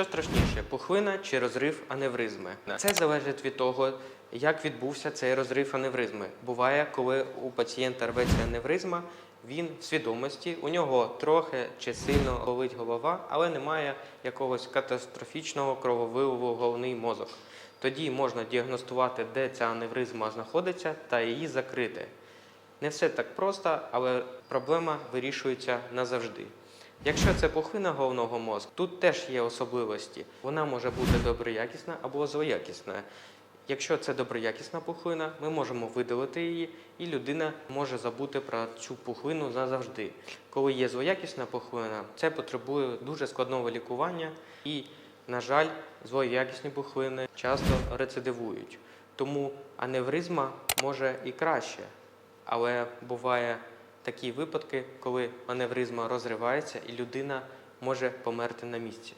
що страшніше, пухлина чи розрив аневризми? Це залежить від того, як відбувся цей розрив аневризми. Буває, коли у пацієнта рветься аневризма, він в свідомості, у нього трохи чи сильно болить голова, але немає якогось катастрофічного крововиливу головний мозок. Тоді можна діагностувати, де ця аневризма знаходиться, та її закрити. Не все так просто, але проблема вирішується назавжди. Якщо це пухлина головного мозку, тут теж є особливості. Вона може бути доброякісна або злоякісна. Якщо це доброякісна пухлина, ми можемо видалити її, і людина може забути про цю пухлину назавжди. Коли є злоякісна пухлина, це потребує дуже складного лікування, і, на жаль, злоякісні пухлини часто рецидивують. Тому аневризма може і краще, але буває такі випадки, коли маневризма розривається і людина може померти на місці.